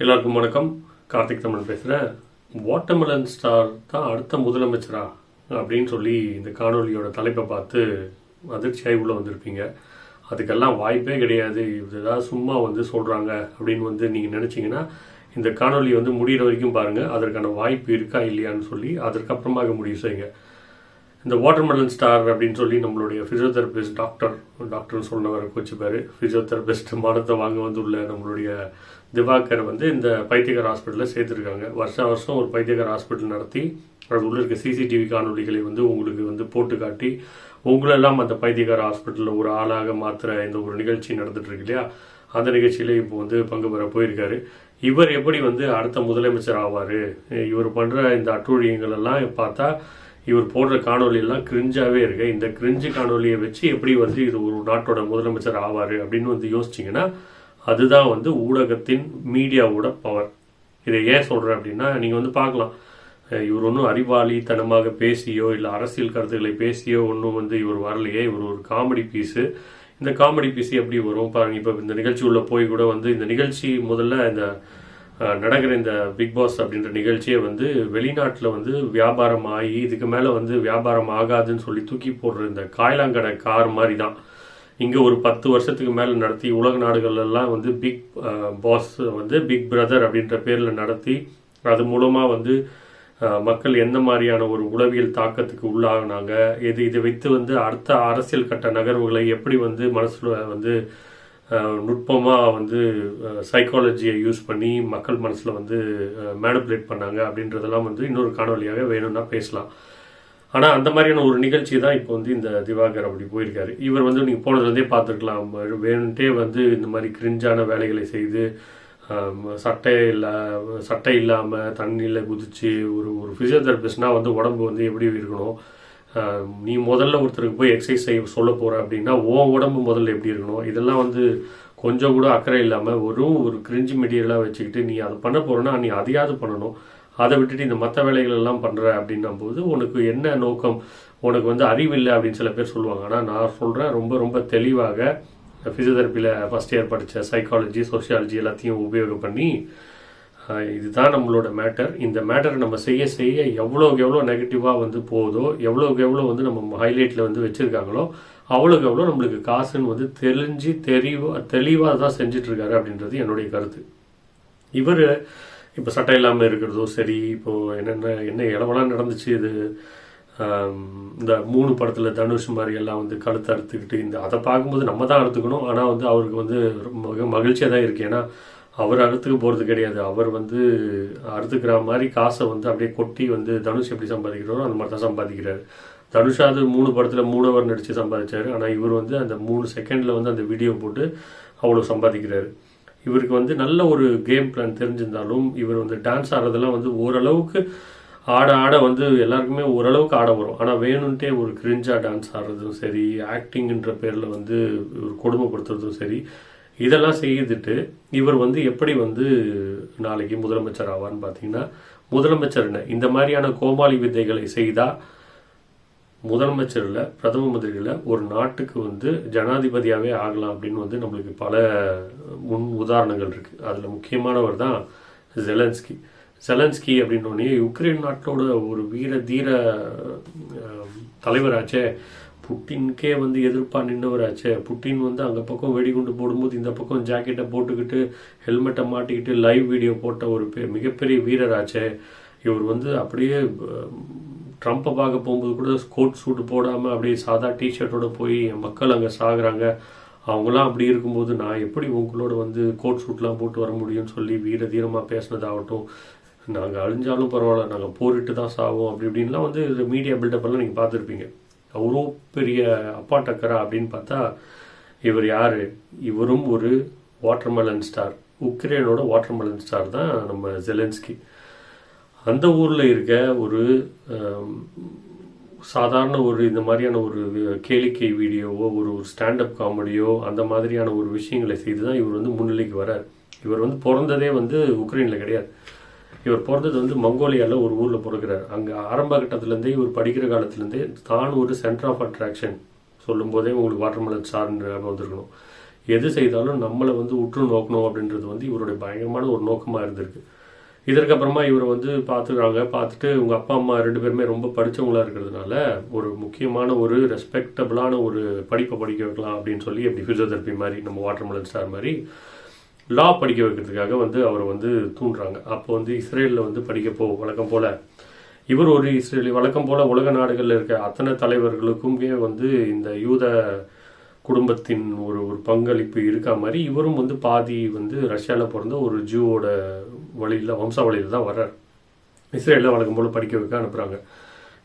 எல்லாருக்கும் வணக்கம். கார்த்திக் தமிழ் பேசுகிறேன் வாட்டர்மெலன் ஸ்டார் தான் அடுத்த முதலமைச்சரா அப்படின்னு சொல்லி இந்த காணொலியோட தலைப்பை பார்த்து அதிர்ச்சியாகி உள்ளே வந்திருப்பீங்க. அதுக்கெல்லாம் வாய்ப்பே கிடையாது. இது சும்மா வந்து சொல்கிறாங்க அப்படின்னு வந்து நீங்கள் நினச்சிங்கன்னா இந்த காணொலி வந்து முடிகிற வரைக்கும் பாருங்கள் அதற்கான வாய்ப்பு இருக்கா இல்லையான்னு சொல்லி அதற்கப்புறமாக முடிவு செய்யுங்க. இந்த வாட்டர்மெலன் ஸ்டார் அப்படின்னு சொல்லி நம்மளுடைய ஃபிசியோதெரபிஸ்ட் டாக்டர் டாக்டர்னு சொன்னவரை வச்சுப்பாரு ஃபிசியோதெரபிஸ்ட் மானத்தை வாங்க வந்துள்ள நம்மளுடைய திவாகர் வந்து இந்த பைத்தியகர் ஹாஸ்பிட்டலில் சேர்த்துருக்காங்க வருஷம் வருஷம் ஒரு பைத்தியகர் ஹாஸ்பிட்டல் நடத்தி அது உள்ள இருக்க சிசிடிவி காணொலிகளை வந்து உங்களுக்கு வந்து போட்டு காட்டி உங்களெல்லாம் அந்த பைத்தியகார ஹாஸ்பிட்டலில் ஒரு ஆளாக மாற்றுற இந்த ஒரு நிகழ்ச்சி நடந்துட்டு இல்லையா? அந்த நிகழ்ச்சியில் இப்போ வந்து பங்கு பெற போயிருக்காரு. இவர் எப்படி வந்து அடுத்த முதலமைச்சர் ஆவார்? இவர் பண்ணுற இந்த அட்டூழியங்கள் எல்லாம் பார்த்தா இவர் போடுற காணொலியெல்லாம் கிரிஞ்சாகவே இருக்கு. இந்த கிரிஞ்சு காணொலியை வச்சு எப்படி வந்து இது ஒரு நாட்டோட முதலமைச்சர் ஆவார் அப்படின்னு வந்து யோசிச்சிங்கன்னா அதுதான் வந்து ஊடகத்தின் மீடியாவோட பவர் இதை ஏன் சொல்கிறேன் அப்படின்னா நீங்கள் வந்து பார்க்கலாம். இவர் ஒன்றும் அறிவாளித்தனமாக பேசியோ இல்லை அரசியல் கருத்துக்களை பேசியோ ஒன்றும் வந்து இவர் வரலையே. இவர் ஒரு காமெடி பீஸு இந்த காமெடி பீஸ் எப்படி வரும்? பாருங்க இப்போ இந்த நிகழ்ச்சி உள்ளே போய் கூட வந்து இந்த நிகழ்ச்சி முதல்ல இந்த நடக்கிற இந்த பிக் பாஸ் அப்படின்ற நிகழ்ச்சியை வந்து வெளிநாட்டில் வந்து வியாபாரம் ஆகி இதுக்கு மேலே வந்து வியாபாரம் ஆகாதுன்னு சொல்லி தூக்கி போடுற இந்த காய்லாங்கடை கார் மாதிரி தான் இங்கே ஒரு பத்து வருஷத்துக்கு மேலே நடத்தி உலக நாடுகளெல்லாம் வந்து பிக் பாஸ் வந்து பிக் பிரதர் அப்படின்ற பேரில் நடத்தி அது மூலமாக வந்து மக்கள் எந்த மாதிரியான ஒரு உளவியல் தாக்கத்துக்கு உள்ளாகினாங்க இது இதை வைத்து வந்து அடுத்த அரசியல் கட்ட நகர்வுகளை எப்படி வந்து மனசில் வந்து நுட்பமாக வந்து சைக்காலஜியை யூஸ் பண்ணி மக்கள் மனசில் வந்து மேனிப்புலேட் பண்ணாங்க அப்படின்றதெல்லாம் வந்து இன்னொரு காணொலியாக வேணும்னா பேசலாம். ஆனால் அந்த மாதிரியான ஒரு நிகழ்ச்சி தான் இப்போ வந்து இந்த திவாகர் அப்படி போயிருக்காரு. இவர் வந்து நீங்கள் போனதுலேருந்தே பார்த்துருக்கலாம். வேணுன்ட்டே வந்து இந்த மாதிரி கிரிஞ்சான வேலைகளை செய்து சட்டை இல்லை சட்டை இல்லாமல் தண்ணியில் குதித்து ஒரு ஒரு ஃபிசியோதெரபிஸ்ட்னால் வந்து உடம்பு வந்து எப்படி இருக்கணும்? நீ முதல்ல ஒருத்தருக்கு போய் எக்ஸசைஸ் செய்ய சொல்ல போகிற அப்படின்னா உன் உடம்பு முதல்ல எப்படி இருக்கணும்? இதெல்லாம் வந்து கொஞ்சம் கூட அக்கறை இல்லாமல் வெறும் ஒரு கிரிஞ்சி மெட்டீரியலாக வச்சுக்கிட்டு நீ அதை பண்ண போகிறேன்னா நீ அதையாவது பண்ணணும். அதை விட்டுட்டு இந்த மற்ற வேலைகள் எல்லாம் பண்ற அப்படின்னும் போது உனக்கு என்ன நோக்கம்? உனக்கு வந்து அறிவு இல்லை அப்படின்னு சில பேர் சொல்லுவாங்க. ஆனால் நான் சொல்கிறேன் ரொம்ப ரொம்ப தெளிவாக ஃபிசியோதெரப்பியில் ஃபஸ்ட் இயர் படித்த சைக்காலஜி சோஷியாலஜி எல்லாத்தையும் உபயோகம் பண்ணி இதுதான் நம்மளோட மேட்டர் இந்த மேட்டரை நம்ம செய்ய செய்ய எவ்வளோக்கு எவ்வளோ நெகட்டிவாக வந்து போகுதோ எவ்வளோக்கு எவ்வளோ வந்து நம்ம ஹைலைட்டில் வந்து வச்சுருக்காங்களோ அவ்வளோக்கு எவ்வளோ நம்மளுக்கு காசுன்னு வந்து தெரிஞ்சு தெளிவாக தெளிவாக தான் செஞ்சிட்ருக்காரு அப்படின்றது என்னுடைய கருத்து. இவர் இப்போ சட்டை இல்லாமல் இருக்கிறதோ சரி இப்போது என்னென்ன என்ன இளவெல்லாம் நடந்துச்சு இது? இந்த மூணு படத்தில் தனுஷ் மாதிரி எல்லாம் வந்து கழுத்தை அறுத்துக்கிட்டு இந்த அதை பார்க்கும்போது நம்ம தான் அறுத்துக்கணும். ஆனால் வந்து அவருக்கு வந்து மிக மகிழ்ச்சியாக தான் இருக்கு. ஏன்னா அவர் அறுத்துக்க போகிறது கிடையாது. அவர் வந்து அறுத்துக்கிற மாதிரி காசை வந்து அப்படியே கொட்டி வந்து தனுஷ் எப்படி சம்பாதிக்கிறாரோ அந்த மாதிரி தான் சம்பாதிக்கிறாரு தனுஷாவது மூணு படத்தில் மூணவர் நடித்து சம்பாதிச்சார். ஆனால் இவர் வந்து அந்த மூணு செகண்டில் வந்து அந்த வீடியோ போட்டு அவ்வளோ சம்பாதிக்கிறாரு. இவருக்கு வந்து நல்ல ஒரு கேம் பிளான் தெரிஞ்சிருந்தாலும் இவர் வந்து டான்ஸ் ஆடுறதெல்லாம் வந்து ஓரளவுக்கு ஆட ஆட வந்து எல்லாருக்குமே ஓரளவுக்கு ஆட வரும். ஆனால் வேணும்ன்ட்டே ஒரு கிரிஞ்சா டான்ஸ் ஆடுறதும் சரி ஆக்டிங்ன்ற பேரில் வந்து ஒரு கொடுமைப்படுத்துறதும் சரி இதெல்லாம் செய்துட்டு இவர் வந்து எப்படி வந்து நாளைக்கு முதலமைச்சர் ஆவார்னு பார்த்தீங்கன்னா முதலமைச்சர் என்ன? இந்த மாதிரியான கோமாளி வித்தைகளை செய்தா முதலமைச்சரில் பிரதம மந்திரியில் ஒரு நாட்டுக்கு வந்து ஜனாதிபதியாகவே ஆகலாம் அப்படின்னு வந்து நம்மளுக்கு பல முன் உதாரணங்கள் இருக்குது அதில் முக்கியமானவர் தான் ஜெலன்ஸ்கி ஜெலன்ஸ்கி அப்படின்னோடனே யுக்ரைன் நாட்டோட ஒரு வீர தீர தலைவராச்சே. புட்டின்கே வந்து எதிர்ப்பாக நின்னவராச்சே. புட்டின் வந்து அங்கே பக்கம் வெடிகுண்டு போடும்போது இந்த பக்கம் ஜாக்கெட்டை போட்டுக்கிட்டு ஹெல்மெட்டை மாட்டிக்கிட்டு லைவ் வீடியோ போட்ட ஒரு பெ- மிகப்பெரிய வீரராச்சே. இவர் வந்து அப்படியே ட்ரம்ப்பை பார்க்க போகும்போது கூட கோட் சூட் போடாமல் அப்படியே சாதா டிஷர்ட்டோட போய் என் மக்கள் அங்கே சாகுறாங்க. அவங்களாம் அப்படி இருக்கும்போது நான் எப்படி உங்களோட வந்து கோட் சூட்லாம் போட்டு வர முடியும்னு சொல்லி வீர தீரமாக பேசினதாகட்டும் நாங்கள் அழிஞ்சாலும் பரவாயில்ல நாங்கள் போரிட்டு தான் சாவோம் அப்படி இப்படின்லாம் வந்து இது மீடியா பில்டப்பெல்லாம் நீங்கள் பார்த்துருப்பீங்க. அவ்வளோ பெரிய அப்பா டக்கரா அப்படின்னு பார்த்தா இவர் யார்? இவரும் ஒரு வாட்டர்மெலன் ஸ்டார் உக்ரைனோட வாட்டர்மெலன் ஸ்டார் தான் நம்ம ஜெலன்ஸ்கி அந்த ஊரில் இருக்க ஒரு சாதாரண ஒரு இந்த மாதிரியான ஒரு கேளிக்கை வீடியோவோ ஒரு ஒரு ஸ்டாண்டப் காமெடியோ அந்த மாதிரியான ஒரு விஷயங்களை செய்து தான் இவர் வந்து முன்னிலைக்கு வரார் இவர் வந்து பிறந்ததே வந்து உக்ரைனில் கிடையாது. இவர் பிறந்தது வந்து மங்கோலியாவில் ஒரு ஊரில் பிறகுறார் அங்கே ஆரம்ப கட்டத்துலேருந்தே இவர் படிக்கிற காலத்துலேருந்தே தான் ஒரு சென்டர் ஆஃப் அட்ராக்ஷன் சொல்லும்போதே உங்களுக்கு வாட்டர்மெலன் சார்ன்ற வந்திருக்கணும். எது செய்தாலும் நம்மளை வந்து உற்று நோக்கணும் அப்படின்றது வந்து இவருடைய பயங்கரமான ஒரு நோக்கமாக இருந்திருக்கு. இதற்கப்புறமா இவரை வந்து பார்த்துக்கிறாங்க. பார்த்துட்டு உங்கள் அப்பா அம்மா ரெண்டு பேருமே ரொம்ப படித்தவங்களா இருக்கிறதுனால ஒரு முக்கியமான ஒரு ரெஸ்பெக்டபிளான ஒரு படிப்பை படிக்க வைக்கலாம் அப்படின்னு சொல்லி எப்படி ஃபிசியோதெரப்பி மாதிரி நம்ம வாட்டர்மெலன் ஸ்டார் மாதிரி லா படிக்க வைக்கிறதுக்காக வந்து அவர் வந்து தூண்டுறாங்க. அப்போ வந்து இஸ்ரேலில் வந்து படிக்க போ வழக்கம் போல் இவர் ஒரு இஸ்ரேலி வழக்கம் போல் உலக நாடுகளில் இருக்க அத்தனை தலைவர்களுக்குமே வந்து இந்த யூத குடும்பத்தின் ஒரு ஒரு பங்களிப்பு இருக்கா மாதிரி இவரும் வந்து பாதி வந்து ரஷ்யாவில் பிறந்த ஒரு ஜூவோட வழியில் வம்சாவளியில் தான் வர்றார். இஸ்ரேலில் வழக்கம் போல் படிக்க வைக்க அனுப்புகிறாங்க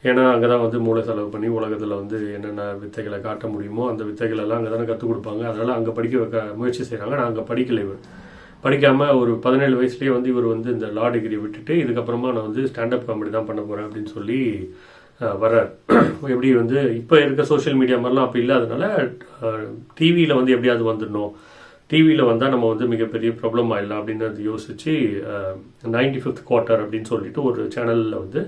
ஏன்னா அங்கே தான் வந்து மூளை செலவு பண்ணி உலகத்தில் வந்து என்னென்ன வித்தைகளை காட்ட முடியுமோ அந்த வித்தைகள் எல்லாம் அங்கே தானே கற்றுக் கொடுப்பாங்க. அதனால் அங்கே படிக்க வைக்க முயற்சி செய்கிறாங்க நான் அங்கே படிக்கலை இவர். படிக்காமல் ஒரு பதினேழு வயசுலேயே வந்து இவர் வந்து இந்த லா டிகிரி விட்டுட்டு இதுக்கப்புறமா நான் வந்து ஸ்டாண்டப் காமெடி தான் பண்ண போகிறேன் அப்படின்னு சொல்லி வர்றார். எப்படி வந்து இப்போ இருக்க சோஷியல் மீடியா மாதிரிலாம் அப்போ இல்லாதனால டிவியில் வந்து எப்படியாவது வந்துடணும். டிவியில் வந்தால் நம்ம வந்து மிகப்பெரிய ப்ராப்ளம் ஆகிடலாம் அப்படின்னு யோசிச்சு நைன்டி ஃபிஃப்த் குவார்ட்டர் அப்படின்னு சொல்லிட்டு ஒரு சேனலில் வந்து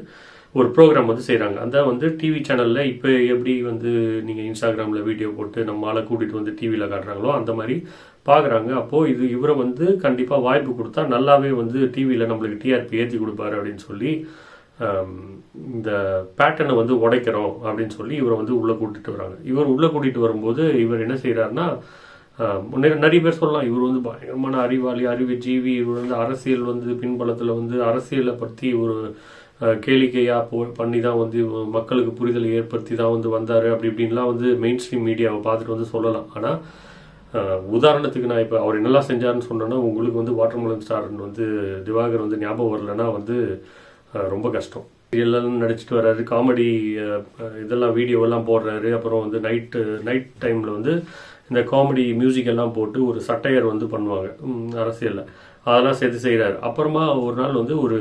ஒரு ப்ரோக்ராம் வந்து செய்கிறாங்க அந்த வந்து டிவி சேனலில் இப்போ எப்படி வந்து நீங்கள் இன்ஸ்டாகிராமில் வீடியோ போட்டு நம்ம ஆளை கூட்டிகிட்டு வந்து டிவியில் காட்டுறாங்களோ அந்த மாதிரி பார்க்குறாங்க அப்போது இது இவரை வந்து கண்டிப்பாக வாய்ப்பு கொடுத்தா நல்லாவே வந்து டிவியில் நம்மளுக்கு டிஆர்பி ஏற்றி கொடுப்பாரு அப்படின்னு சொல்லி இந்த பேட்டர்னை வந்து உடைக்கிறோம் அப்படின்னு சொல்லி இவரை வந்து உள்ளே கூட்டிகிட்டு வராங்க. இவர் உள்ளே கூட்டிகிட்டு வரும்போது இவர் என்ன செய்கிறாருன்னா நிறைய பேர் சொல்லலாம். இவர் வந்து பயங்கரமான அறிவாளி அறிவு ஜீவி இவர் வந்து அரசியல் வந்து பின்பலத்தில் வந்து அரசியலை பற்றி ஒரு கேளிக்கையாக போ பண்ணி தான் வந்து மக்களுக்கு புரிதலை ஏற்படுத்தி தான் வந்து வந்தார். அப்படி இப்படின்லாம் வந்து மெயின் ஸ்ட்ரீம் மீடியாவை பார்த்துட்டு வந்து சொல்லலாம். ஆனால் உதாரணத்துக்கு நான் இப்போ அவர் என்னெல்லாம் செஞ்சாருன்னு சொன்னேன்னா உங்களுக்கு வந்து வாட்டர்மெலன் ஸ்டார்னு வந்து திவாகர் வந்து ஞாபகம் வரலன்னா வந்து ரொம்ப கஷ்டம். எல்லாம் நடிச்சிட்டு வர்றாரு காமெடி இதெல்லாம் வீடியோவெல்லாம் போடுறாரு. அப்புறம் வந்து நைட்டு நைட் டைமில் வந்து இந்த காமெடி மியூசிக் எல்லாம் போட்டு ஒரு சட்டையர் வந்து பண்ணுவாங்க. அரசியலில். அதெல்லாம் சேர்த்து செய்கிறாரு அப்புறமா ஒரு நாள் வந்து ஒரு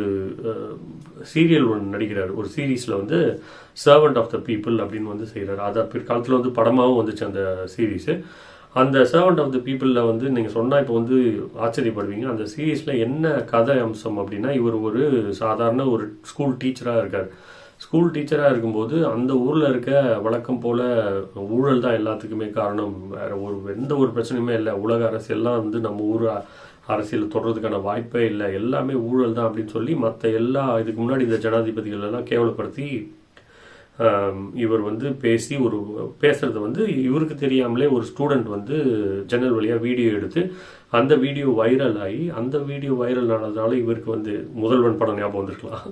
சீரியல் ஒன்று நடிக்கிறார். ஒரு சீரீஸில் வந்து சர்வெண்ட் ஆஃப் த பீப்புள் அப்படின்னு வந்து செய்கிறார் அதை பிற்காலத்தில் வந்து படமாகவும் வந்துச்சு அந்த சீரீஸு. அந்த சர்வெண்ட் ஆஃப் த பீப்புளில் வந்து நீங்கள் சொன்னால் இப்போ வந்து ஆச்சரியப்படுவீங்க. அந்த சீரீஸில் என்ன கதை அம்சம் அப்படின்னா இவர் ஒரு சாதாரண ஒரு ஸ்கூல் டீச்சராக இருக்கார். ஸ்கூல் டீச்சராக இருக்கும்போது அந்த ஊரில் இருக்க வழக்கம் போல் ஊழல் தான் எல்லாத்துக்குமே காரணம். வேறு ஒரு எந்த ஒரு பிரச்சனையுமே இல்லை. உலக அரசியல்லாம் வந்து நம்ம ஊர் அரசியல் தொடர்றதுக்கான வாய்ப்பே இல்லை. எல்லாமே ஊழல் தான் அப்படின்னு சொல்லி மற்ற எல்லா இதுக்கு முன்னாடி இந்த ஜனாதிபதிகள் எல்லாம் கேவலப்படுத்தி இவர் வந்து பேசி ஒரு பேசுறது வந்து இவருக்கு தெரியாமலே ஒரு ஸ்டூடெண்ட் வந்து ஜன்னல் வழியாக வீடியோ எடுத்து அந்த வீடியோ வைரல் ஆகி அந்த வீடியோ வைரல் ஆனதுனால இவருக்கு வந்து முதல்வன் படம் ஞாபகம் வந்திருக்கலாம்.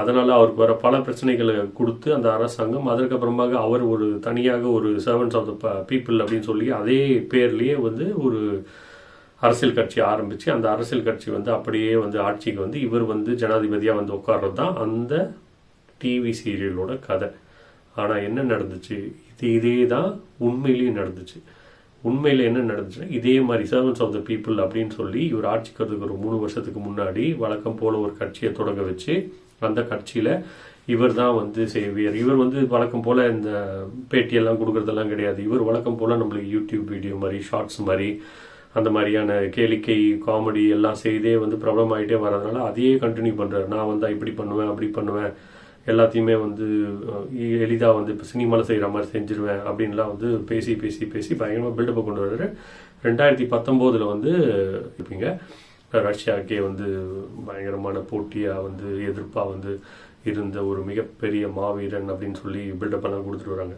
அதனால் அவருக்கு வர பல பிரச்சனைகளை கொடுத்து அந்த அரசாங்கம் அதற்கப்புறமாக அவர் ஒரு தனியாக ஒரு சர்வன்ஸ் ஆஃப் த பீப்புள் அப்படின்னு சொல்லி அதே பேர்லேயே வந்து ஒரு அரசியல் கட்சி ஆரம்பிச்சு அந்த அரசியல் கட்சி வந்து அப்படியே வந்து ஆட்சிக்கு வந்து இவர் வந்து ஜனாதிபதியாக வந்து உட்கார்றது தான் அந்த டிவி சீரியலோட கதை. ஆனால் என்ன நடந்துச்சு? இது இதே தான் உண்மையிலேயும் நடந்துச்சு. உண்மையில் என்ன நடந்துச்சுன்னா இதே மாதிரி சர்வன்ஸ் ஆஃப் த பீப்புள் அப்படின்னு சொல்லி இவர் ஆட்சிக்கு வரதுக்கு ஒரு மூணு வருஷத்துக்கு முன்னாடி வழக்கம் போல ஒரு கட்சியை தொடங்க வச்சு அந்த கட்சியில் இவர் தான் வந்து சேவியர் இவர் வந்து வழக்கம் போல் இந்த பேட்டியெல்லாம் கொடுக்கறதெல்லாம் கிடையாது. இவர் வழக்கம் போல் நம்மளுக்கு யூடியூப் வீடியோ மாதிரி ஷார்ட்ஸ் மாதிரி அந்த மாதிரியான கேளிக்கை காமெடி எல்லாம் செய்தே வந்து ப்ராப்ளம் ஆகிட்டே வர்றதுனால அதையே கண்டினியூ பண்ணுறாரு நான் வந்து இப்படி பண்ணுவேன் அப்படி பண்ணுவேன். எல்லாத்தையுமே வந்து எளிதாக வந்து இப்போ சினிமாவில் செய்கிற மாதிரி செஞ்சிருவேன் அப்படின்லாம் வந்து பேசி பேசி பேசி பயங்கரமாக பில்டப்பை கொண்டு வர்றாரு. ரெண்டாயிரத்தி பத்தொம்போதில் வந்து இருப்பீங்க. ரஷ்யாக்கே வந்து பயங்கரமான போட்டியாக வந்து எதிர்ப்பாக வந்து இருந்த ஒரு மிகப்பெரிய மாவீரன் அப்படின்னு சொல்லி பில்டப்பெல்லாம் கொடுத்துட்டு வராங்க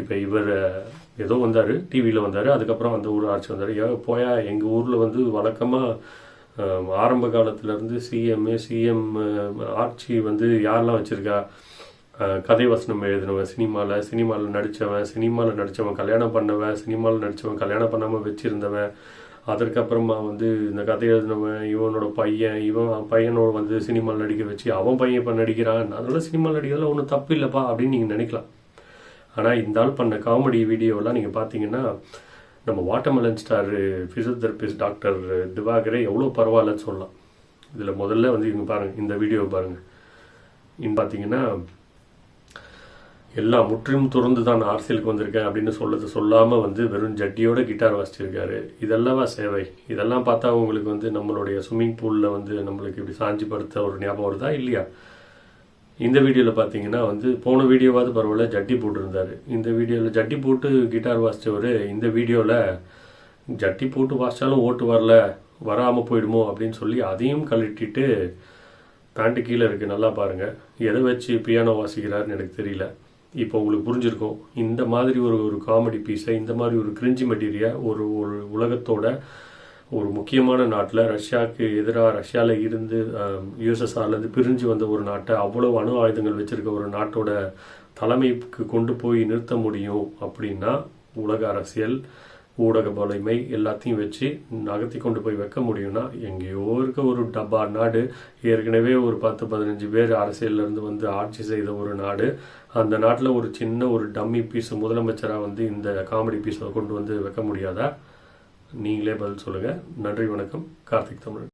இப்போ இவர் ஏதோ வந்தார் டிவியில் வந்தார் அதுக்கப்புறம் அந்த ஊர் ஆட்சி வந்தார். போயா எங்கள் ஊரில் வந்து வழக்கமாக ஆரம்ப காலத்துலேருந்து சிஎம் சிஎம் ஆட்சி வந்து யாரெல்லாம் வச்சுருக்கா? கதை வசனம் எழுதினவன் சினிமாவில் சினிமாவில் நடித்தவன் சினிமாவில் நடித்தவன் கல்யாணம் பண்ணவன் சினிமாவில் நடித்தவன் கல்யாணம் பண்ணாமல் வச்சுருந்தவன். அதற்கப்புறமா வந்து இந்த கதை எழுதினவன் இவனோட பையன் இவன் பையனோட வந்து சினிமாவில் நடிக்க வச்சு அவன் பையன் இப்போ நடிக்கிறான். அதனால் சினிமாவில் நடிக்கிறதுல ஒன்றும் தப்பு இல்லைப்பா அப்படின்னு நீங்கள் நினைக்கலாம். ஆனால் இந்த ஆள் பண்ண காமெடி வீடியோலாம் நீங்கள் பார்த்தீங்கன்னா நம்ம வாட்டர்மெலன் ஸ்டார் ஃபிசியோதெரபிஸ்ட் டாக்டர் திவாகரே எவ்வளோ பரவாயில்லன்னு சொல்லலாம். இதில் முதல்ல வந்து இவங்க பாருங்கள் இந்த வீடியோ பாருங்கள் இன்னு பார்த்தீங்கன்னா எல்லாம் முற்றிலும் துறந்து தான் நான் அரசியலுக்கு வந்திருக்கேன் அப்படின்னு சொல்லது சொல்லாமல் வந்து வெறும் ஜட்டியோட கிட்டார் வாசிச்சிருக்காரு. இதெல்லாமா சேவை. இதெல்லாம் பார்த்தா உங்களுக்கு வந்து நம்மளுடைய ஸ்விம்மிங் பூலில் வந்து நம்மளுக்கு இப்படி சாஞ்சி படுத்த ஒரு ஞாபகம் வருதா இல்லையா? இந்த வீடியோவில் பார்த்தீங்கன்னா வந்து போன வீடியோவாவது பரவாயில்ல ஜட்டி போட்டிருந்தார். இந்த வீடியோவில் ஜட்டி போட்டு கிட்டார் வாசித்தவர் இந்த வீடியோவில் ஜட்டி போட்டு வாசிச்சாலும் ஓட்டு வரல வராமல் போயிடுமோ அப்படின்னு சொல்லி அதையும் கழட்டிட்டு பேண்ட்டு கீழே இருக்குது நல்லா பாருங்கள் எதை வச்சு பியானோ வாசிக்கிறாருன்னு எனக்கு தெரியல. இப்போ உங்களுக்கு புரிஞ்சிருக்கும். இந்த மாதிரி ஒரு ஒரு காமெடி பீஸை இந்த மாதிரி ஒரு கிரிஞ்சி மெட்டீரியல் ஒரு ஒரு உலகத்தோட ஒரு முக்கியமான நாட்டில் ரஷ்யாவுக்கு எதிராக ரஷ்யாவில் இருந்து யூஎஸ்எஸ்ஆர்லேருந்து பிரிஞ்சு வந்த ஒரு நாட்டை அவ்வளோ அணு ஆயுதங்கள் வச்சுருக்க ஒரு நாட்டோட தலைமைக்கு கொண்டு போய் நிறுத்த முடியும் அப்படின்னா உலக அரசியல் ஊடக வலிமை எல்லாத்தையும் வச்சு நகர்த்தி கொண்டு போய் வைக்க முடியும்னா எங்கேயோ இருக்க ஒரு டப்பா நாடு ஏற்கனவே ஒரு பத்து பதினஞ்சு பேர் அரசியல்ல இருந்து வந்து ஆட்சி செய்த ஒரு நாடு அந்த நாட்டில் ஒரு சின்ன ஒரு டம்மி பீஸ் முதலமைச்சராக வந்து இந்த காமெடி பீஸை கொண்டு வந்து வைக்க முடியாதா? நீங்களே பதில் சொல்லுங்கள் நன்றி வணக்கம். கார்த்திக் தமிழ்